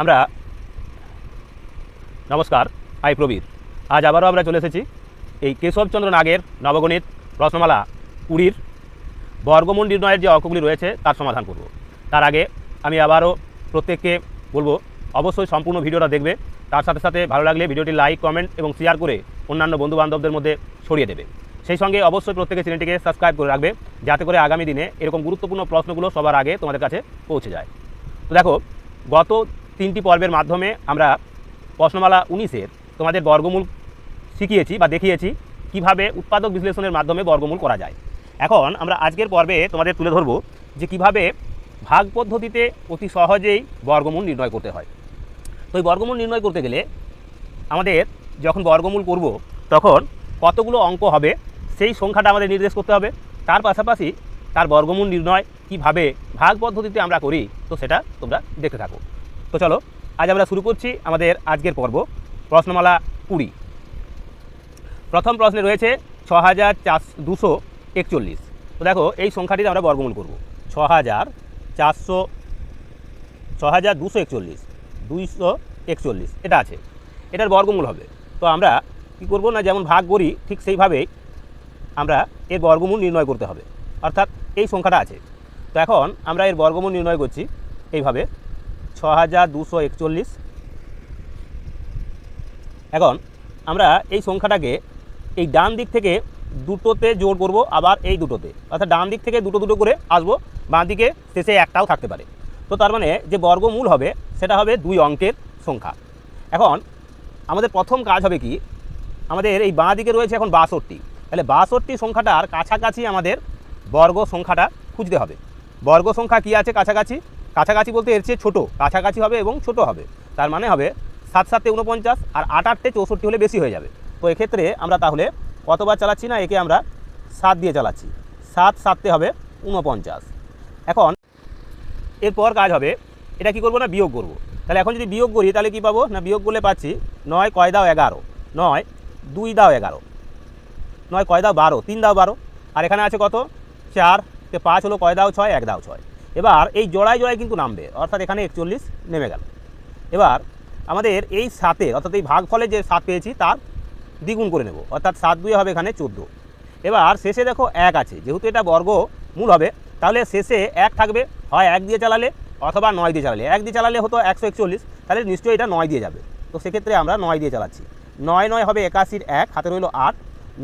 আমরা নমস্কার আই প্রবীর। আজ আবারও আমরা চলে এসেছি এই কেশবচন্দ্র নাগের নবগণিত প্রশ্নমালা কুড়ির বর্গমূল নির্ণয়ের যে অঙ্কগুলি রয়েছে তার সমাধান করব। তার আগে আমি আবারও প্রত্যেককে বলব, অবশ্যই সম্পূর্ণ ভিডিওটা দেখবে। তার সাথে সাথে ভালো লাগলে ভিডিওটি লাইক, কমেন্ট এবং শেয়ার করে অন্যান্য বন্ধুবান্ধবদের মধ্যে ছড়িয়ে দেবে। সেই সঙ্গে অবশ্যই প্রত্যেকে চ্যানেলটিকে সাবস্ক্রাইব করে রাখবে, যাতে করে আগামী দিনে এরকম গুরুত্বপূর্ণ প্রশ্নগুলো সবার আগে তোমাদের কাছে পৌঁছে যায়। তো দেখো, গত তিনটি পর্বের মাধ্যমে আমরা প্রশ্নমালা উনিশের তোমাদের বর্গমূল শিখিয়েছি বা দেখিয়েছি কীভাবে উৎপাদক বিশ্লেষণের মাধ্যমে বর্গমূল করা যায়। এখন আমরা আজকের পর্বে তোমাদের তুলে ধরব যে কীভাবে ভাগ পদ্ধতিতে অতি সহজেই বর্গমূল নির্ণয় করতে হয়। তো এই বর্গমূল নির্ণয় করতে গেলে আমাদের যখন বর্গমূল করব, তখন কতগুলো অঙ্ক হবে সেই সংখ্যাটা আমাদের নির্দেশ করতে হবে। তার পাশাপাশি তার বর্গমূল নির্ণয় কীভাবে ভাগ পদ্ধতিতে আমরা করি, তো সেটা তোমরা দেখতে থাকো। তো চলো, আজ আমরা শুরু করছি আমাদের আজকের পর্ব, প্রশ্নমালা কুড়ি। প্রথম প্রশ্নে রয়েছে ছ হাজার দুশো একচল্লিশ। তো দেখো, এই সংখ্যাটিতে আমরা বর্গমূল করব। ছ হাজার চারশো ছ হাজার দুশো একচল্লিশ, দুইশো একচল্লিশ, এটা আছে। এটার বর্গমূল হবে। তো আমরা কী করব না, যেমন ভাগ করি, ঠিক সেইভাবেই আমরা এর বর্গমূল নির্ণয় করতে হবে। অর্থাৎ এই সংখ্যাটা আছে। তো এখন আমরা এর বর্গমূল নির্ণয় করছি এইভাবে। ছ হাজার দুশো একচল্লিশ। এখন আমরা এই সংখ্যাটাকে এই ডান দিক থেকে দুটোতে জোর করব, আবার এই দুটোতে। অর্থাৎ ডান দিক থেকে দুটো দুটো করে আসব, বাঁ দিকে শেষে একটাও থাকতে পারে। তো তার মানে যে বর্গমূল হবে, সেটা হবে দুই অঙ্কের সংখ্যা। এখন আমাদের প্রথম কাজ হবে কি, আমাদের এই বাঁ দিকে রয়েছে এখন বাষট্টি। তাহলে বাষট্টি সংখ্যাটার কাছাকাছি আমাদের বর্গ সংখ্যাটা খুঁজতে হবে। বর্গ সংখ্যা কি আছে কাছাকাছি? কাছাকাছি বলতে এর চেয়ে ছোটো, কাছাকাছি হবে এবং ছোট হবে। তার মানে হবে সাত সাতে উনপঞ্চাশ আর আট আটটে চৌষট্টি হলে বেশি হয়ে যাবে। তো এক্ষেত্রে আমরা তাহলে কতবার চালাচ্ছি না? একে আমরা সাত দিয়ে চালাচ্ছি। সাত সাততে হবে উনপঞ্চাশ এখন এরপর কাজ হবে, এটা কি করব না? বিয়োগ করব। তাহলে এখন যদি বিয়োগ করি, তাহলে কি পাবো? না, বিয়োগ করলে পাচ্ছি নয়, কয় দাও এগারো। নয়, দুই দাও এগারো। নয়, কয় দাও বারো। তিন দাও বারো। আর এখানে আছে কত? চার। পাঁচ হলো, কয় দাও ছয়? এক দাও ছয়। এবার এই জোড়ায় জোড়ায় কিন্তু নামবে, অর্থাৎ এখানে একচল্লিশ নেমে গেল। এবার আমাদের এই সাতের, অর্থাৎ এই ভাগফলে যে সাত পেয়েছি, তার দ্বিগুণ করে নেব, অর্থাৎ সাত দুই হবে এখানে চোদ্দ। এবার শেষে দেখো এক আছে, যেহেতু এটা বর্গ মূল হবে, তাহলে শেষে এক থাকবে, হয় এক দিয়ে চালালে অথবা নয় দিয়ে চালালে। এক দিয়ে চালালে হতো একশো একচল্লিশ, তাহলে নিশ্চয়ই এটা নয় দিয়ে যাবে। তো সেক্ষেত্রে আমরা নয় দিয়ে চালাচ্ছি। নয় নয় হবে একাশির এক, হাতে রইল আট।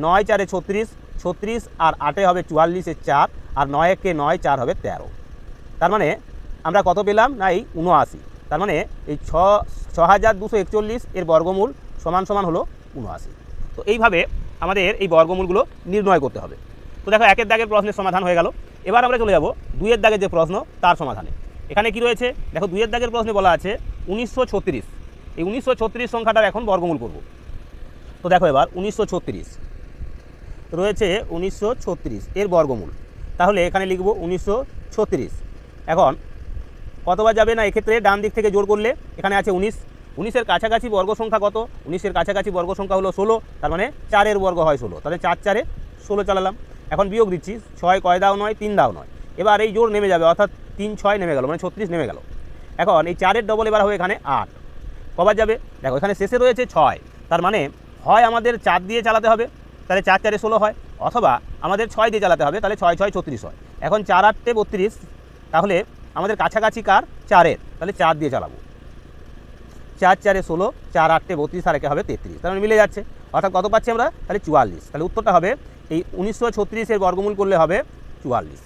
নয় চারে ছত্রিশ ছত্রিশ আর আটে হবে চুয়াল্লিশের চার, আর নয় একে নয়, চার হবে তেরো। তার মানে আমরা কত পেলাম? না এই উনআশি। তার মানে এই ছ ছ হাজার দুশো একচল্লিশ এর বর্গমূল সমান সমান হলো উনআশি। তো এইভাবে আমাদের এই বর্গমূলগুলো নির্ণয় করতে হবে। তো দেখো, একের দাগের প্রশ্নের সমাধান হয়ে গেল। এবার আমরা চলে যাব দুইয়ের দাগের যে প্রশ্ন, তার সমাধানে। এখানে কি রয়েছে? দেখো, দুইয়ের দাগের প্রশ্নে বলা আছে উনিশশো ছত্রিশ। এই উনিশশো ছত্রিশ সংখ্যাটার এখন বর্গমূল করব। তো দেখো এবার, উনিশশো ছত্রিশ। রয়েছে উনিশশো ছত্রিশ এর বর্গমূল। তাহলে এখানে লিখব উনিশশো ছত্রিশ। এখন কতবার যাবে না এক্ষেত্রে ডান দিক থেকে জোর করলে? এখানে আছে উনিশ। উনিশের কাছাকাছি বর্গ সংখ্যা কত? উনিশের কাছাকাছি বর্গ সংখ্যা হলো ষোলো। তার মানে চারের বর্গ হয় ষোলো। তাহলে চার চারে ষোলো চালালাম। এখন বিয়োগ দিচ্ছি। ছয় কয় দাও নয়, তিন দাও নয়। এবার এই জোর নেমে যাবে, অর্থাৎ তিন ছয় নেমে গেল মানে ছত্রিশ নেমে গেল। এখন এই চারের ডবল এবার হবে এখানে আট। কবার যাবে? দেখো, এখানে শেষে রয়েছে ছয়। তার মানে হয় আমাদের চার দিয়ে চালাতে হবে, তাহলে চার চারে ষোলো হয়। অথবা আমাদের ছয় দিয়ে চালাতে হবে, তাহলে ছয় ছয়, ছত্রিশ হয়। এখন চার, আটটে বত্রিশ। তাহলে আমাদের কাছাকাছি কার? চারের। তাহলে চার দিয়ে চালাবো। চার, চারে ষোলো, চার আটটে বত্রিশ, আর একে হবে তেত্রিশ। তার মানে মিলে যাচ্ছে। অর্থাৎ কত পাচ্ছি আমরা? তাহলে চুয়াল্লিশ। তাহলে উত্তরটা হবে এই উনিশশো ছত্রিশের বর্গমূল করলে হবে চুয়াল্লিশ।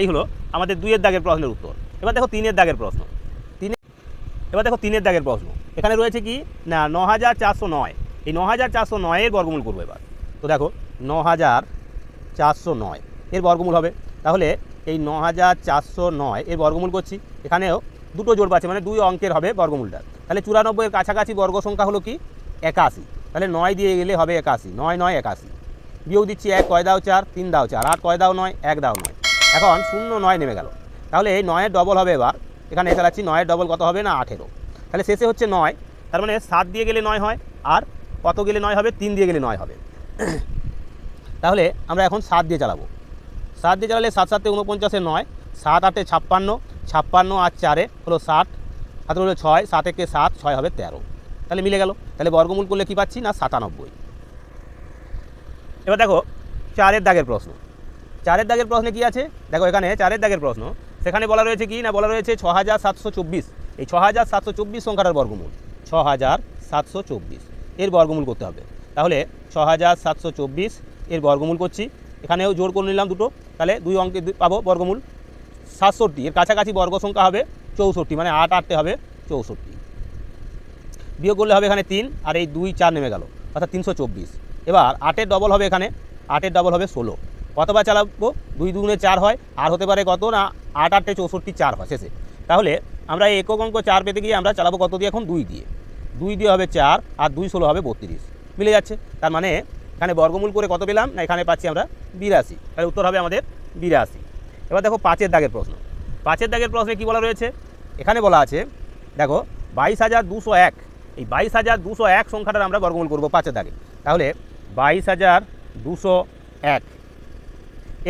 এই হলো আমাদের দুইয়ের দাগের প্রশ্নের উত্তর। এবার দেখো তিনের দাগের প্রশ্ন। তিনে এবার দেখো তিনের দাগের প্রশ্ন। এখানে রয়েছে কি? না ন হাজার চারশো নয়। এই ন হাজার চারশো নয়ের বর্গমূল করব এবার। তো দেখো ন হাজার চারশো নয় এর বর্গমূল হবে। তাহলে এই ন হাজার চারশো নয় এর বর্গমূল করছি। এখানেও দুটো জোর পাচ্ছে মানে দুই অঙ্কের হবে বর্গমূলটা। তাহলে চুরানব্বইয়ের কাছাকাছি বর্গ সংখ্যা হলো কি? একাশি। তাহলে নয় দিয়ে গেলে হবে একাশি। নয় নয়, একাশি। বিয়োগ দিচ্ছি এক, কয় দাও চার? তিন দাও চার। আট, কয় দাও নয়? এক দাও নয়। এখন শূন্য, নয় নেমে গেল। তাহলে এই নয়ের ডবল হবে এবার। এখানে চালাচ্ছি, নয়ের ডবল কত হবে না? আঠেরো। তাহলে শেষে হচ্ছে নয়। তার মানে সাত দিয়ে গেলে নয় হয়, আর কত গেলে নয় হবে? তিন দিয়ে গেলে নয় হবে। তাহলে আমরা এখন সাত দিয়ে চালাবো। সাত দিয়ে চালালে সাত সাতে উনপঞ্চাশে নয়, সাত আটে ছাপ্পান্ন ছাপ্পান্ন আর চারে হলো ষাট হাতের হলো ছয়, সাত একে সাত, ছয় হবে তেরো। তাহলে মিলে গেল। তাহলে বর্গমূল করলে কি পাচ্ছি? না, সাতানব্বই। এবার দেখো, চারের দাগের প্রশ্ন। চারের দাগের প্রশ্নে কি আছে? দেখো এখানে চারের দাগের প্রশ্ন। সেখানে বলা রয়েছে কি? না, বলা রয়েছে ছ হাজার সাতশো চব্বিশ। এই ছ হাজার সাতশো চব্বিশ সংখ্যাটার বর্গমূল। ছ হাজার সাতশো চব্বিশ। এর বর্গমূল করতে হবে। তাহলে ছ হাজার সাতশো চব্বিশ এর বর্গমূল করছি। এখানেও জোর করে নিলাম দুটো। তাহলে দুই অঙ্কে পাবো বর্গমূল সাতষট্টি। এর কাছাকাছি বর্গ সংখ্যা হবে চৌষট্টি মানে আট আটতে হবে চৌষট্টি। বিয়োগ করলে হবে এখানে তিন, আর এই দুই চার নেমে গেল, অর্থাৎ তিনশো চব্বিশ। এবার আটের ডবল হবে এখানে, আটের ডবল হবে ষোলো। কতবার চালাবো? দুই দুগুণে চার হয়, আর হতে পারে কত না, আট আটটে চৌষট্টি চার হয়, শেষে। তাহলে আমরা এই একক অঙ্ক চার পেতে গিয়ে আমরা চালাবো কত দিয়ে এখন? দুই দিয়ে। দুই দিয়ে হবে চার, আর দুই ষোলো হবে বত্রিশ। মিলে যাচ্ছে। তার মানে এখানে বর্গমূল করে কত পেলাম? না, এখানে পাচ্ছি আমরা বিরাশি। তাহলে উত্তর হবে আমাদের বিরাশি। এবার দেখো পাঁচের দাগের প্রশ্ন। পাঁচের দাগের প্রশ্নে কী বলা রয়েছে? এখানে বলা আছে, দেখো, বাইশ হাজার দুশো এক। এই বাইশ হাজার দুশো এক সংখ্যাটার আমরা বর্গমূল করব পাঁচের দাগে। তাহলে বাইশ হাজার দুশো এক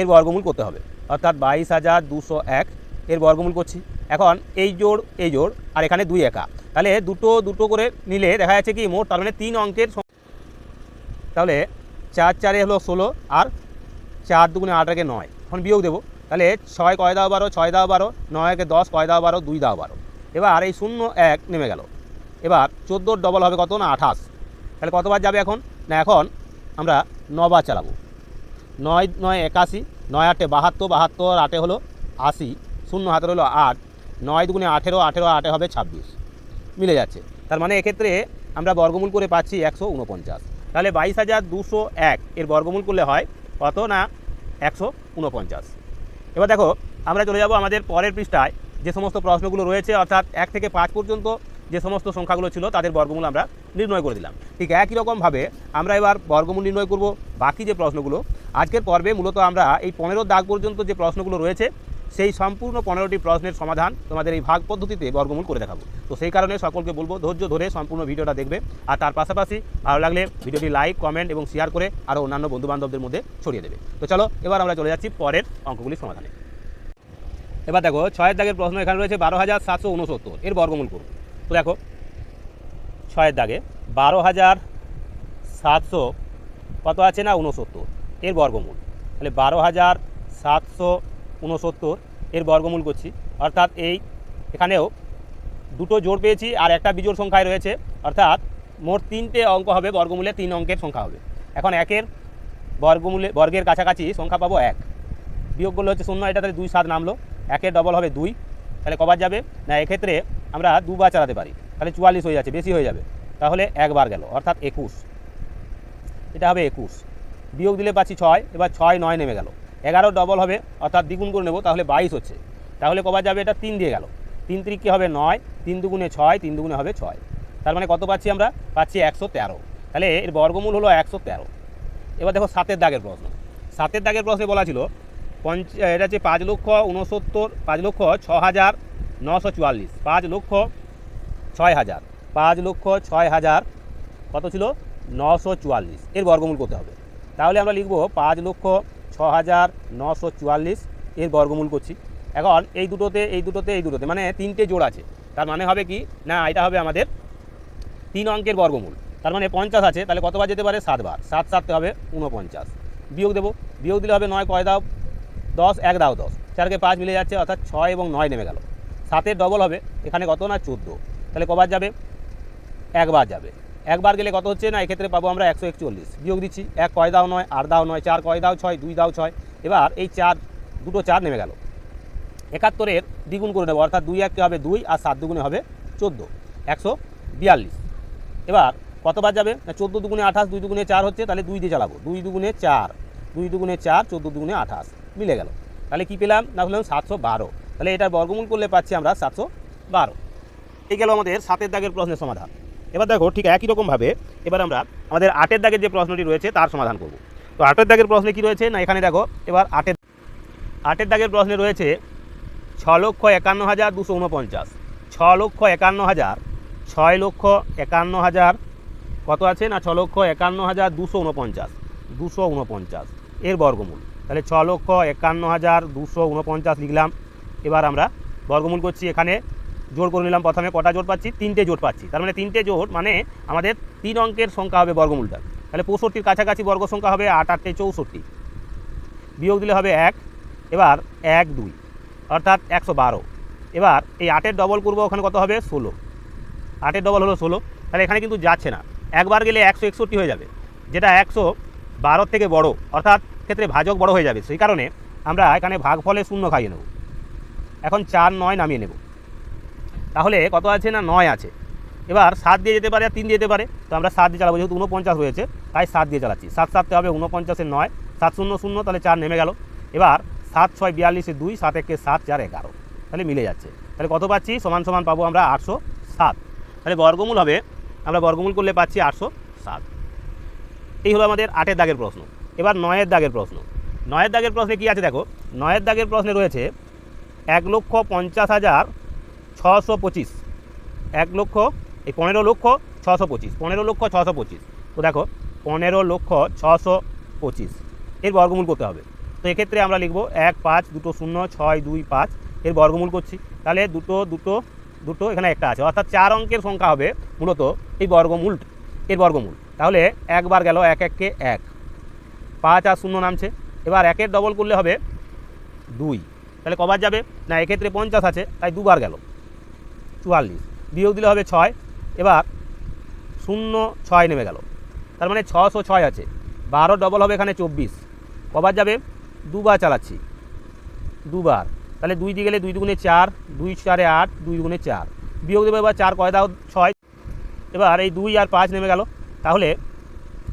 এর বর্গমূল করতে হবে। অর্থাৎ বাইশ হাজার দুশো এক এর বর্গমূল করছি। এখন এই জোড় এই জোড়, আর এখানে দুই একা। তাহলে দুটো দুটো করে নিলে দেখা যাচ্ছে কি মোট তার মানে তিন অঙ্কের তাহলে চার চারে হলো ষোলো আর চার দুগুণে আট আগে নয়। এখন বিয়োগ দেবো। তাহলে ছয় কয় দাও বারো? ছয় দাও বারো। নয় একে দশ? কয় দাও বারো? দুই দাও বারো। এবার এই শূন্য এক নেমে গেল। এবার চোদ্দোর ডবল হবে কত না আঠাশ? তাহলে কতবার যাবে এখন? না, এখন আমরা নবার চালাবো। নয় নয় একাশি, নয় আটে বাহাত্তর বাহাত্তর আটে হলো আশি, শূন্য হাতের হলো আট, নয় দুগুণে আঠেরো আঠেরো আটে হবে ছাব্বিশ। মিলে যাচ্ছে। তার মানে এক্ষেত্রে আমরা বর্গমূল করে পাচ্ছি একশো উনপঞ্চাশ। তাহলে বাইশ হাজার দুশো এক এর বর্গমূল করলে হয় কত না একশো উনপঞ্চাশ। এবার দেখো, আমরা চলে যাব আমাদের পরের পৃষ্ঠায়। যে সমস্ত প্রশ্নগুলো রয়েছে, অর্থাৎ এক থেকে পাঁচ পর্যন্ত যে সমস্ত সংখ্যাগুলো ছিল, তাদের বর্গমূল আমরা নির্ণয় করে দিলাম। ঠিক একই রকমভাবে আমরা এবার বর্গমূল নির্ণয় করব বাকি যে প্রশ্নগুলো। আজকের পর্বে মূলত আমরা এই পনেরো দাগ পর্যন্ত যে প্রশ্নগুলো রয়েছে সেই সম্পূর্ণ পনেরোটি প্রশ্নের সমাধান তোমাদের এই ভাগ পদ্ধতিতে বর্গমূল করে দেখাবো। তো সেই কারণে সকলকে বলব, ধৈর্য ধরে সম্পূর্ণ ভিডিওটা দেখবে। আর তার পাশাপাশি ভালো লাগলে ভিডিওটি লাইক, কমেন্ট এবং শেয়ার করে আরও অন্যান্য বন্ধুবান্ধবদের মধ্যে ছড়িয়ে দেবে। তো চলো, এবার আমরা চলে যাচ্ছি পরের অঙ্কগুলির সমাধানে। এবার দেখো, ছয়ের দাগের প্রশ্ন এখানে রয়েছে বারো হাজার সাতশো উনসত্তর এর বর্গমূল করুন। তো দেখো, ছয়ের দাগে বারো হাজার সাতশো কত আছে না উনসত্তর এর বর্গমূল। তাহলে বারো হাজার সাতশো উনসত্তর এর বর্গমূল করছি। অর্থাৎ এই এখানেও দুটো জোর পেয়েছি আর একটা বিজোড় সংখ্যায় রয়েছে। অর্থাৎ মোট তিনটে অঙ্ক হবে, বর্গমূলে তিন অঙ্কের সংখ্যা হবে। এখন একের বর্গমূলে, বর্গের কাছাকাছি সংখ্যা পাবো এক। বিয়োগ করলে হচ্ছে শূন্য এটা তাহলে দুই সাত নামলো। একের ডবল হবে দুই। তাহলে কবার যাবে? না, এক্ষেত্রে আমরা দুবার চালাতে পারি। তাহলে চুয়াল্লিশ হয়ে যাচ্ছে, বেশি হয়ে যাবে। তাহলে একবার গেল, অর্থাৎ একুশ। এটা হবে একুশ। বিয়োগ দিলে পাচ্ছি ছয়, এবার ছয় নয় নেমে গেল। এগারো ডবল হবে, অর্থাৎ দ্বিগুণ করে নেব, তাহলে বাইশ হচ্ছে। তাহলে কবার যাবে এটা? তিন দিয়ে গেল। তিন ত্রিককে হবে? নয়। তিন দুগুণে ছয়, তিন দুগুণে হবে ছয়। তার মানে কত পাচ্ছি আমরা? পাচ্ছি একশো তেরো। তাহলে এর বর্গমূল হলো একশো তেরো। এবার দেখো সাতের দাগের প্রশ্ন। সাতের দাগের প্রশ্নে বলা ছিল, পঞ্চ এটা হচ্ছে পাঁচ লক্ষ উনসত্তর পাঁচ লক্ষ ছ হাজার নশো চুয়াল্লিশ। পাঁচ লক্ষ ছয় হাজার। পাঁচ লক্ষ ছয় হাজার কত ছিল? নশো চুয়াল্লিশ। এর বর্গমূল করতে হবে। তাহলে আমরা লিখব পাঁচ লক্ষ ছ হাজার নশো চুয়াল্লিশ এর বর্গমূল করছি। এখন এই দুটোতে এই দুটোতে এই দুটোতে মানে তিনটে জোড় আছে। তার মানে হবে কি? না, এটা হবে আমাদের তিন অঙ্কের বর্গমূল। তার মানে পঞ্চাশ আছে, তাহলে কতবার যেতে পারে? সাতবার। সাত সাততে হবে উনপঞ্চাশ বিয়োগ দেবো। বিয়োগ দিলে হবে নয়, কয় দাও? দশ, এক দাও দশ। চারকে পাঁচ মিলে যাচ্ছে, অর্থাৎ ছয় এবং নয় নেমে গেল। সাতের ডবল হবে, এখানে কত না? চোদ্দ। তাহলে কবার যাবে? একবার যাবে। একবার গেলে কত হচ্ছে? না, এক্ষেত্রে পাবো আমরা একশো একচল্লিশ। বিয়োগ দিচ্ছি, এক কয় দাও নয়, আট দাও নয়, চার কয় দাও ছয়, দুই দাও ছয়। এবার এই চার, দুটো চার নেমে গেল। একাত্তরের দ্বিগুণ করে নেব, অর্থাৎ দুই এককে হবে দুই আর সাত দুগুণে হবে চোদ্দ, একশো বিয়াল্লিশ। এবার কতবার যাবে? না, চোদ্দ দুগুণে আঠাশ, দুই দুগুণে চার হচ্ছে, তাহলে দুই দিয়ে চালাবো। দুই দুগুণে চার, দুই দুগুণে চার, চোদ্দ দুগুণে আঠাশ, মিলে গেল। তাহলে কি পেলাম? না, হলাম সাতশো বারো। তাহলে এটার বর্গমূল করলে পাচ্ছি আমরা সাতশো বারো। এই গেল আমাদের সাতের দাগের প্রশ্নের সমাধান। এবার দেখো ঠিক একই রকমভাবে এবার আমরা আমাদের আটের দাগের যে প্রশ্নটি রয়েছে তার সমাধান করব। তো আটের দাগের প্রশ্নে কি রয়েছে? না, এখানে দেখো, এবার আটের আটের দাগের প্রশ্নে রয়েছে ছ লক্ষ একান্ন হাজার দুশো উনপঞ্চাশ ছ লক্ষ একান্ন হাজার, ছয় লক্ষ একান্ন হাজার, কত আছে? না ছ লক্ষ একান্ন হাজার দুশো উনপঞ্চাশ দুশো উনপঞ্চাশ এর বর্গমূল। তাহলে ছ লক্ষ একান্ন হাজার দুশো উনপঞ্চাশ লিখলাম। এবার আমরা বর্গমূল করছি এখানে। জোর করে নিলাম প্রথমে, কটা জোট পাচ্ছি? তিনটে জোট পাচ্ছি। তার মানে তিনটে জোট মানে আমাদের তিন অঙ্কের সংখ্যা হবে বর্গমূলটা তাহলে পঁয়ষট্টির কাছাকাছি বর্গ সংখ্যা হবে আট আটটে চৌষট্টি। বিয়োগ দিলে হবে এক, এবার এক, দুই, অর্থাৎ একশো বারো। এবার এই আটের ডবল করব ওখানে কত হবে? ষোলো। আটের ডবল হলো ষোলো। তাহলে এখানে কিন্তু যাচ্ছে না। একবার গেলে একশো একষট্টি হয়ে যাবে। যেটা একশো বারোর থেকে বড়, অর্থাৎ ক্ষেত্রে ভাজক বড় হয়ে যাবে। সেই কারণে আমরা এখানে ভাগফলে শূন্য খাইয়ে নেব। এখন চার, নয় নামিয়ে নেব। তাহলে কত আছে না নয় আছে? এবার সাত দিয়ে যেতে পারে আর তিন দিয়ে যেতে পারে। তো আমরা সাত দিয়ে চালাবো, যেহেতু উনপঞ্চাশ হয়েছে, তাই সাত দিয়ে চালাচ্ছি। সাত সাততে হবে উনপঞ্চাশের নয়, সাত শূন্য শূন্য, তাহলে চার নেমে গেল। এবার সাত ছয় বিয়াল্লিশে দুই, সাত একে সাত, চার এগারো। তাহলে মিলে যাচ্ছে। তাহলে কত পাচ্ছি? সমান সমান পাবো আমরা আটশো সাত। তাহলে বর্গমূল হবে, আমরা বর্গমূল করলে পাচ্ছি আটশো সাত। এই হলো আমাদের আটের দাগের প্রশ্ন। এবার নয়ের দাগের প্রশ্ন। নয়ের দাগের প্রশ্নে কী আছে দেখো? নয়ের দাগের প্রশ্নে রয়েছে এক লক্ষ পঞ্চাশ হাজার ছশো পঁচিশ। এক লক্ষ, এই পনেরো লক্ষ ছশো পঁচিশ, পনেরো লক্ষ ছশো পঁচিশ। তো দেখো, পনেরো লক্ষ ছশো পঁচিশ। এর বর্গমূল করতে হবে। তো এক্ষেত্রে আমরা লিখব এক পাঁচ দুটো শূন্য ছয় দুই পাঁচ। এর বর্গমূল করছি। তাহলে দুটো দুটো দুটো এখানে একটা আছে। অর্থাৎ চার অঙ্কের সংখ্যা হবে মূলত এই বর্গমূল, এর বর্গমূল। তাহলে একবার গেল এক এককে এক। পাঁচ আর শূন্য নামছে। এবার একের ডবল করলে হবে দুই। তাহলে কবার যাবে? না, এক্ষেত্রে পঞ্চাশ আছে, তাই দুবার গেল। চুয়াল্লিশ। বিয়োগ দিলে হবে ছয়। এবার শূন্য ছয় নেমে গেল। তার মানে ছশো ছয় আছে। বারো ডবল হবে এখানে চব্বিশ। কবার যাবে? দুবার চালাচ্ছি। দুবার। তাহলে দুই দিয়ে গেলে দুই দুগুণে চার, দুই চারে আট, দুই দুগুণে চার। বিয়োগ দেবে এবার চার, কয় দাও? ছয়। এবার এই দুই আর পাঁচ নেমে গেল। তাহলে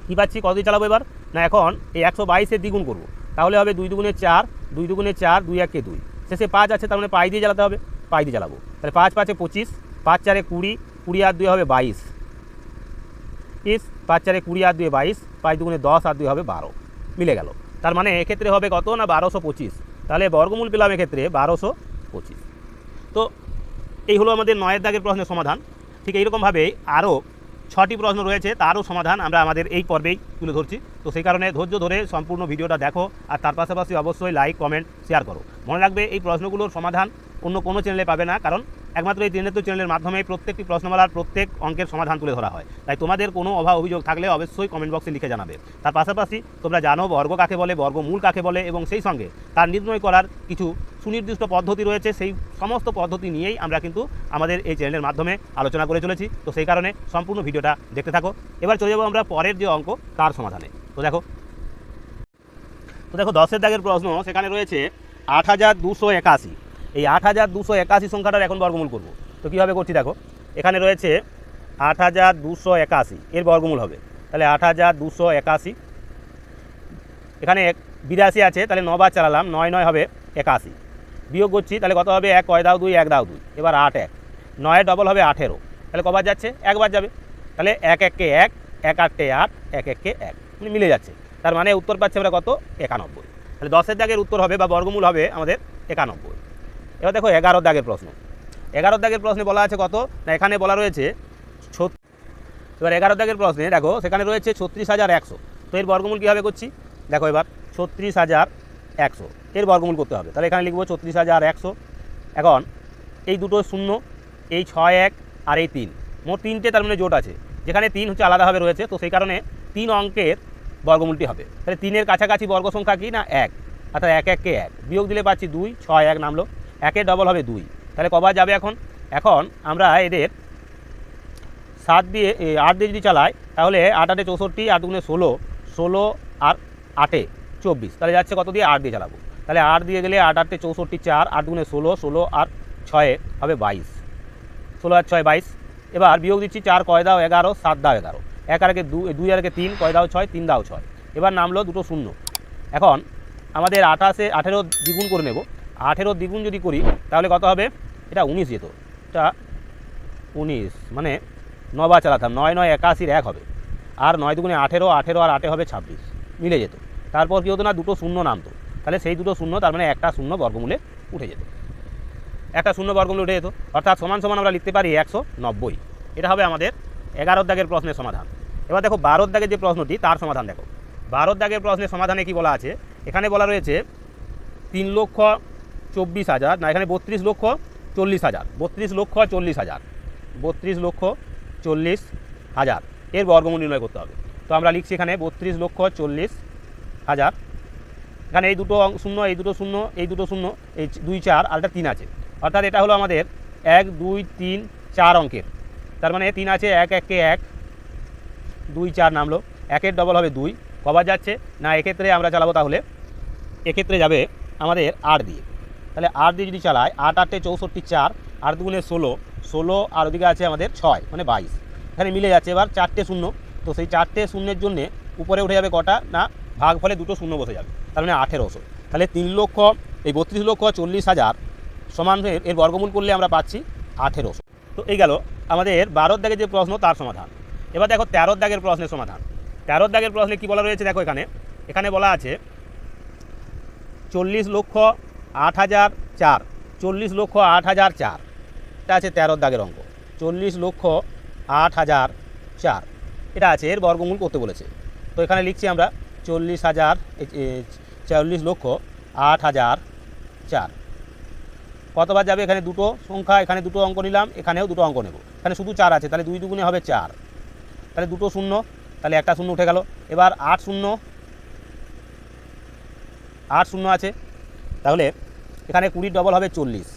কী পাচ্ছি? কত চালাবো এবার? না, এখন এই একশো বাইশের দ্বিগুণ করব। তাহলে হবে দুই দুগুণে চার, দুই দুগুণে চার, দুই একে দুই। শেষে পাঁচ আছে, তার মানে পাই দিয়ে চালাতে হবে। পাই দিয়ে চালাবো। তাহলে পাঁচ পাঁচে পঁচিশ, পাঁচ চারে কুড়ি কুড়ি আর দুই হবে বাইশ। ইস পাঁচ চারে কুড়ি আর দুই বাইশ, পাঁচ দুগুণে দশ আর দুই হবে বারো। মিলে গেল। তার মানে এক্ষেত্রে হবে কত না বারোশো পঁচিশ? তাহলে বর্গমূল পেলাম এক্ষেত্রে বারোশো পঁচিশ। তো এই হলো আমাদের নয়ের দাগের প্রশ্নের সমাধান। ঠিক এইরকমভাবেই আরও ছটি প্রশ্ন রয়েছে, তারও সমাধান আমরা আমাদের এই পর্বেই তুলে ধরছি। তো সেই কারণে ধৈর্য ধরে সম্পূর্ণ ভিডিওটা দেখো, আর তার পাশাপাশি অবশ্যই লাইক কমেন্ট শেয়ার করো। মনে রাখবে এই প্রশ্নগুলোর সমাধান অন্য কোনো চ্যানেলে পাবে না, কারণ একমাত্র এই ত্রিনেত্র চ্যানেলের মাধ্যমে প্রত্যেকটি প্রশ্নমালার প্রত্যেক অঙ্কের সমাধান তুলে ধরা হয়। তাই তোমাদের কোনো অভাব অভিযোগ থাকলে অবশ্যই কমেন্ট বক্সে লিখে জানাবে। তার পাশাপাশি তোমরা জানো বর্গ কাকে বলে বর্গমূল কাকে বলে এবং সেই সঙ্গে তার নির্ণয় করার কিছু সুনির্দিষ্ট পদ্ধতি রয়েছে। সেই সমস্ত পদ্ধতি নিয়েই আমরা কিন্তু আমাদের এই চ্যানেলের মাধ্যমে আলোচনা করে চলেছি। তো সেই কারণে সম্পূর্ণ ভিডিওটা দেখতে থাকো। এবার চলে যাব আমরা পরের যে অঙ্ক, তার সমাধানে। তো দেখো। তো দেখো, দশের দাগের প্রশ্ন সেখানে রয়েছে আট হাজার দুশো একাশি। এই আট হাজার দুশো একাশি সংখ্যাটার এখন বর্গমূল করব। তো কীভাবে করছি দেখো? এখানে রয়েছে আট হাজার দুশো একাশি, এর বর্গমূল হবে। তাহলে আট হাজার দুশো একাশি, এখানে বিরাশি আছে, তাহলে নবার চালালাম, নয় নয় হবে একাশি। বিয়োগ করছি, তাহলে কত হবে? এক, কয় দাও দুই, এক দাও দুই। এবার আট, এক। নয় ডবল হবে আঠেরো। তাহলে কবার যাচ্ছে? একবার যাবে। তাহলে এক, এককে এক এক আটকে আট, এক, এককে এক। মানে মিলে যাচ্ছে। তার মানে উত্তর পাচ্ছে আমরা কত? একানব্বই। তাহলে দশের দাগের উত্তর হবে বা বর্গমূল হবে আমাদের একানব্বই। এবার দেখো এগারো দাগের প্রশ্ন। এগারোর দাগের প্রশ্নে বলা আছে কত? না, এখানে বলা রয়েছে এবার এগারো দাগের প্রশ্নে দেখো, সেখানে রয়েছে ছত্রিশ হাজার একশো। তো এর বর্গমূল কীভাবে করছি? দেখো এবার, ছত্রিশ হাজার একশো। এর বর্গমূল করতে হবে। তাহলে এখানে লিখব ছত্রিশ হাজার একশো। এখন, এই দুটো শূন্য, এই ছয় এক আর এই তিন। মোট তিনটে তার মানে জোট আছে। যেখানে তিন হচ্ছে আলাদাভাবে রয়েছে, তো সেই কারণে তিন অঙ্কের বর্গমূলটি হবে। তাহলে তিনের কাছাকাছি বর্গ সংখ্যা কি না এক? অর্থাৎ এক এককে এক। বিয়োগ দিলে পাচ্ছি দুই, ছয় এক নামলো। একের ডবল হবে দুই। তাহলে কবার যাবে এখন? এখন আমরা এদের সাত দিয়ে আট দিয়ে যদি চালাই, তাহলে আট আটে চৌষট্টি, আট দুগুণে ষোলো ষোলো আর আটে চব্বিশ। তাহলে যাচ্ছে কত দিয়ে? আট দিয়ে চালাবো। তাহলে আট দিয়ে গেলে আট আটে চৌষট্টি চার, আট দুগুণে ষোলো ষোলো আর ছয়ে হবে বাইশ। ষোলো আর ছয় বাইশ। এবার বিয়োগ দিচ্ছি চার, কয় দাও এগারো, সাত দাও এগারো। এক আর একে দু, দুই আর একে তিন, কয় দাও ছয়, তিন দাও ছয়। এবার নামলো দুটো শূন্য। এখন আমাদের আঠাশে, আঠেরো দ্বিগুণ করে নেব। আঠেরো দ্বিগুণ যদি করি, তাহলে কত হবে? এটা উনিশ যেত এটা উনিশ মানে নবার চালাতাম। নয় নয় একাশির এক হবে। আর নয় দুগুণে আঠেরো আঠেরো আর আটে হবে ছাব্বিশ। মিলে যেত। তারপর কী হতো না, দুটো শূন্য নামতো। তাহলে সেই দুটো শূন্য, তার মানে একটা শূন্য বর্গমূলে উঠে যেত। একটা শূন্য বর্গমূলে উঠে যেত। অর্থাৎ সমান সমান আমরা লিখতে পারি একশো নব্বই। এটা হবে আমাদের এগারো দাগের প্রশ্নের সমাধান। এবার দেখো বারোর দাগের যে প্রশ্নটি, তার সমাধান দেখো। বারোর দাগের প্রশ্নের সমাধানে কি বলা আছে? এখানে বলা রয়েছে, তিন লক্ষ চব্বিশ হাজার, না, এখানে বত্রিশ লক্ষ চল্লিশ হাজার, বত্রিশ লক্ষ চল্লিশ হাজার, বত্রিশ লক্ষ চল্লিশ হাজার এর বর্গমূল নির্ণয় করতে হবে। তো আমরা লিখছি এখানে বত্রিশ লক্ষ চল্লিশ হাজার। এখানে এই দুটো শূন্য, এই দুটো শূন্য, এই দুটো শূন্য, এই দুই চার আর একটা তিন আছে। অর্থাৎ এটা হলো আমাদের এক, দুই, তিন, চার অঙ্কের। তার মানে তিন আছে, এক, একে এক, দুই, চার নামলো। একের ডবল হবে দুই, কবার যাচ্ছে। না, এক্ষেত্রে আমরা চালাবো তাহলে, এক্ষেত্রে যাবে আমাদের আট দিয়ে। তাহলে আট দিয়ে যদি চালায় আট, আটে চৌষট্টি, চার, আট দুগুণে ষোলো ষোলো আর ওদিকে আছে আমাদের ছয় মানে বাইশ। এখানে মিলে যাচ্ছে এবার চারটে শূন্য। তো সেই চারটে শূন্যের জন্যে উপরে উঠে যাবে কটা? না ভাগ ফলে দুটো শূন্য বসে যাবে, তার মানে আঠেরোশো। তাহলে তিন লক্ষ, এই বত্রিশ লক্ষ চল্লিশ হাজার সমান এর বর্গমূল করলে আমরা পাচ্ছি আঠেরোশো। তো এই গেল আমাদের বারোর দাগের যে প্রশ্ন, তার সমাধান। এবার দেখো তেরোর দাগের প্রশ্নের সমাধান। তেরোর দাগের প্রশ্নে কী বলা রয়েছে দেখো এখানে? এখানে বলা আছে চল্লিশ লক্ষ আট হাজার চার, চল্লিশ লক্ষ আট হাজার চার, এটা আছে তেরোর দাগের অঙ্ক, চল্লিশ লক্ষ আট হাজার চার, এটা আছে, এর বর্গমূল করতে বলেছে। তো এখানে লিখছি আমরা চল্লিশ হাজার চল্লিশ লক্ষ আট হাজার চার। কতবার যাবে? এখানে দুটো সংখ্যা, এখানে দুটো অঙ্ক নিলাম, এখানেও দুটো অঙ্ক নেব। এখানে শুধু চার আছে, তাহলে দুই দুগুণে হবে চার। তাহলে দুটো শূন্য, তাহলে একটা শূন্য উঠে গেল। এবার আট শূন্য আট শূন্য আছে তাহলে এখানে কুড়ির ডবল হবে চল্লিশ।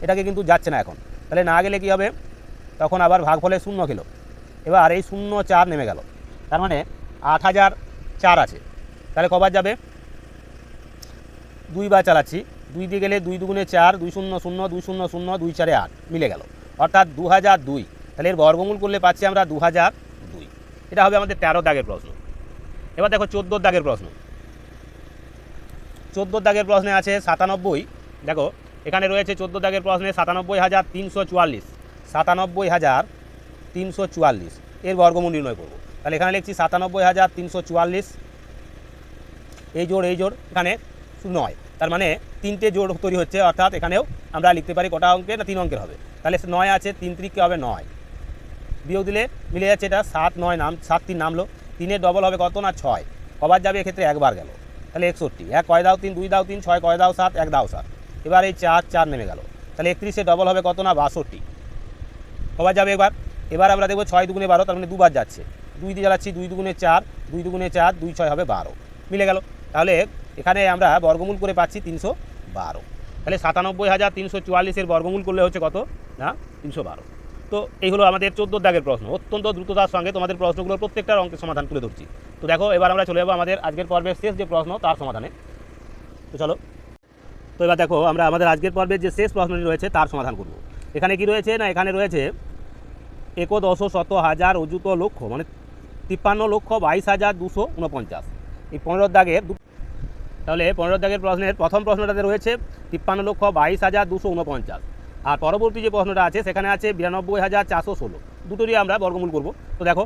এটাকে কিন্তু যাচ্ছে না এখন। তাহলে না গেলে কি হবে? তখন আবার ভাগ ফলে শূন্য খেলো। এবার এই শূন্য চার নেমে গেল। তার মানে আট হাজার চার আছে। তাহলে কবার যাবে? দুই দুইবার চালাচ্ছি। দুই দিয়ে গেলে দুই দুগুণে চার, দুই শূন্য শূন্য, দুই শূন্য শূন্য, দুই চারে আট মিলে গেল। অর্থাৎ দু হাজার দুই। তাহলে এর বর্গমূল করলে পাচ্ছি আমরা দু হাজার দুই। এটা হবে আমাদের তেরো দাগের প্রশ্ন। এবার দেখো চোদ্দোর দাগের প্রশ্ন। চোদ্দোর দাগের প্রশ্নে আছে সাতানব্বই। দেখো, এখানে রয়েছে চোদ্দ দাগের প্রশ্নে সাতানব্বই হাজার তিনশো চুয়াল্লিশ। সাতানব্বই হাজার তিনশো চুয়াল্লিশ। এর বর্গমূল নির্ণয় করব। তাহলে এখানে লিখছি সাতানব্বই হাজার তিনশো চুয়াল্লিশ। এই জোড় এই জোড়, এখানে নয়। তার মানে তিনটে জোড় তৈরি হচ্ছে, অর্থাৎ এখানেও আমরা লিখতে পারি কটা অঙ্কের না তিন অঙ্কের হবে। তাহলে নয় আছে, তিন ত্রিকে হবে নয়। বিয়োগ দিলে মিলে যাচ্ছে এটা, সাত নয় নাম, সাত তিন নামলো। তিনের ডবল হবে কত না ছয়? কবার যাবে এক্ষেত্রে একবার গেল। তাহলে একষট্টি। এক কয় দাও তিন, দুই দাও তিন, ছয় কয় দাও সাত, এক দাও সাত। এবার এই চার চার নেমে গেল। তাহলে একত্রিশে ডবল হবে কত না? বাষট্টি। কবার যাবে এবার এবার আমরা দেখব ছয় দুগুণে বারো, তার মানে দুবার যাচ্ছে। দুই দিয়ে জ্বালাচ্ছি দুই দুগুণে চার, দুই দুগুণে চার, দুই ছয় হবে বারো। মিলে গেল। তাহলে এখানে আমরা বর্গমূল করে পাচ্ছি তিনশো বারো। তাহলে সাতানব্বই হাজার তিনশো চুয়াল্লিশের বর্গমূল করলে হচ্ছে কত? না, তিনশো বারো। তো এই হলো আমাদের চোদ্দ দাগের প্রশ্ন। অত্যন্ত দ্রুততার সঙ্গে তোমাদের প্রশ্নগুলোর প্রত্যেকটার অঙ্কের সমাধান তুলে ধরছি। তো দেখো, এবার আমরা চলে যাব আমাদের আজকের পর্বের শেষ যে প্রশ্ন, তার সমাধানে। তো চলো, তো এবার দেখো, আমরা আমাদের আজকের পর্বের যে শেষ প্রশ্নটি রয়েছে, তার সমাধান করব। এখানে কি রয়েছে না এখানে রয়েছে? একদশ শত হাজার অযুত লক্ষ মানে তিপ্পান্ন লক্ষ বাইশ হাজার দুশো উনপঞ্চাশ এই পনেরো দাগের তাহলে পনেরো দাগের প্রশ্নের প্রথম প্রশ্নটাতে রয়েছে, তিপ্পান্ন লক্ষ বাইশ হাজার দুশো উনপঞ্চাশ আর পরবর্তী যে প্রশ্নটা আছে, সেখানে আছে বিরানব্বই হাজার চারশো ষোলো। দুটোরই আমরা বর্গমূল করব। তো দেখো,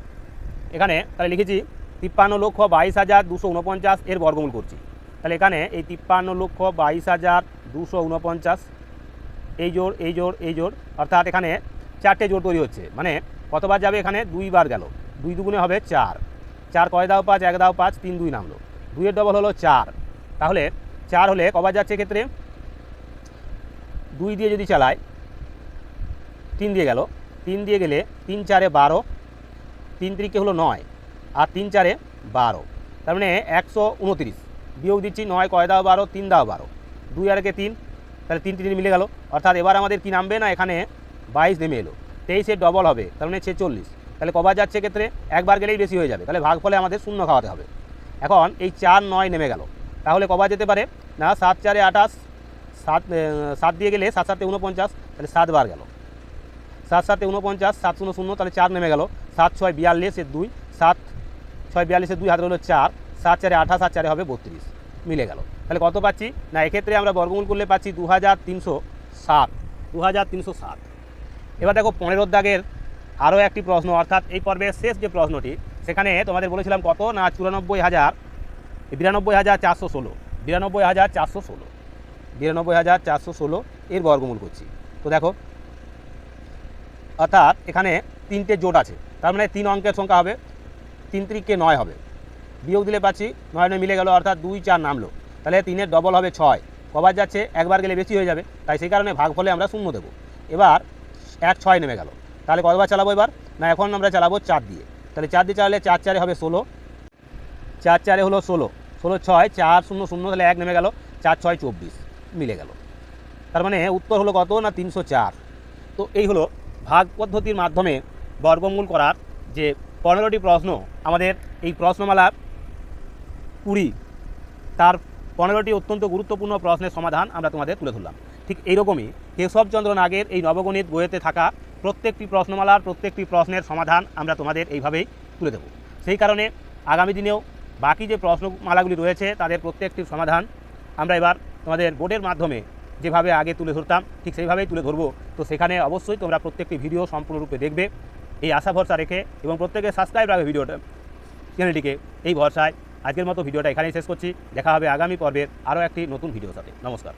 এখানে তাহলে লিখেছি, তিপ্পান্ন লক্ষ বাইশ হাজার দুশো উনপঞ্চাশ এর বর্গমূল করছি। তাহলে এখানে এই তিপ্পান্ন লক্ষ বাইশ হাজার দুশো উনপঞ্চাশ এই জোড় এই জোড় এই জোড়, অর্থাৎ এখানে চারটে জোর তৈরি হচ্ছে। মানে কতবার যাবে এখানে? দুইবার গেল। দুই দুগুণে হবে চার। চার কয় দাও পাঁচ? এক দাও পাঁচ, তিন দুই নামলো। দুইয়ের ডবল হলো চার। তাহলে চার হলে কবার যাচ্ছে এক্ষেত্রে? দুই দিয়ে যদি চালায় তিন দিয়ে গেল। তিন দিয়ে গেলে তিন চারে বারো, তিন তিরিকে হলো নয়, আর তিন চারে বারো। তার মানে একশো উনত্রিশ। বিয়োগ দিচ্ছি নয়, কয় দাও বারো, তিন দাও বারো। দুই আর তিন, তাহলে তিন তিন মিলে গেল। অর্থাৎ এবার আমাদের কি নামবে না? এখানে বাইশ নেমে এলো। তেইশে ডবল হবে, তার মানে ছেচল্লিশ। তাহলে কবার যাচ্ছে ক্ষেত্রে? একবার গেলেই বেশি হয়ে যাবে। তাহলে ভাগ ফলে আমাদের শূন্য খাওয়াতে হবে। এখন এই চার নয় নেমে গেল। তাহলে কবার যেতে পারে? না, সাত চারে আঠাশ সাত সাত দিয়ে গেলে সাত সাতে উনপঞ্চাশ তাহলে সাতবার গেল। সাত সাতে উনপঞ্চাশ সাত শূন্য শূন্য, তাহলে চার নেমে গেল। সাত ছয় বিয়াল্লিশের দুই, সাত ছয় বিয়াল্লিশের দুই, হাতে হলো চার, সাত চারে আঠাশ, সাত চারে হবে বত্রিশ, মিলে গেল। তাহলে কত পাচ্ছি? না, এক্ষেত্রে আমরা বর্গমূল করলে পাচ্ছি দু হাজার তিনশো সাত দু হাজার তিনশো সাত। এবার দেখো পনেরো দাগের আরও একটি প্রশ্ন, অর্থাৎ এই পর্বের শেষ যে প্রশ্নটি, সেখানে তোমাদের বলেছিলাম কত? না, চুরানব্বই হাজার, বিরানব্বই হাজার চারশো ষোলো, বিরানব্বই হাজার চারশো ষোলো। বিরানব্বই হাজার চারশো ষোলো এর বর্গমূল করছি। তো দেখো, অর্থাৎ এখানে তিনটে জোট আছে। তার মানে তিন অঙ্কের সংখ্যা হবে, তিন তিরিকে নয় হবে। বিয়োগ দিলে পাচ্ছি, নয় নয় মিলে গেল, অর্থাৎ দুই চার নামলো। তাহলে তিনের ডবল হবে ছয়। কবার যাচ্ছে, একবার গেলে বেশি হয়ে যাবে। তাই সেই কারণে ভাগ ফলে আমরা শূন্য দেবো। এবার এক ছয় নেমে গেল। তাহলে কতবার চালাবো এবার? না, এখন আমরা চালাবো চার দিয়ে। তাহলে চার দিয়ে চালালে চার চারে হবে ষোলো। চার চারে হলো ষোলো। ষোলো ছয়, চার শূন্য শূন্য, তাহলে এক নেমে গেল, চার ছয় চব্বিশ। মিলে গেল। তার মানে উত্তর হলো কত না তিনশো চার? তো এই হলো ভাগ পদ্ধতির মাধ্যমে বর্গমূল করার যে পনেরোটি প্রশ্ন, আমাদের এই প্রশ্নমালা কুড়ি, তার পনেরোটি অত্যন্ত গুরুত্বপূর্ণ প্রশ্নের সমাধান আমরা তোমাদের তুলে ধরলাম। ঠিক এইরকমই কেশবচন্দ্র নাগের এই নবগণিত বইয়েতে থাকা প্রত্যেকটি প্রশ্নমালার প্রত্যেকটি প্রশ্নের সমাধান আমরা তোমাদের এইভাবেই তুলে দেব। সেই কারণে আগামী দিনেও বাকি যে প্রশ্নমালাগুলি রয়েছে, তাদের প্রত্যেকটির সমাধান আমরা এবার তোমাদের বোর্ডের মাধ্যমে যেভাবে আগে তুলে ধরতাম, ঠিক সেইভাবেই তুলে ধরবো। তো সেখানে অবশ্যই তোমরা প্রত্যেকটি ভিডিও সম্পূর্ণরূপে দেখবে। এই আশা ভরসা রেখে এবং প্রত্যেকে সাবস্ক্রাইব রাখবে ভিডিওটা চ্যানেলটিকে এই ভরসায় আজকের মতো ভিডিওটা এখানেই শেষ করছি। দেখা হবে আগামী পর্বের আরও একটি নতুন ভিডিওর সাথে। নমস্কার।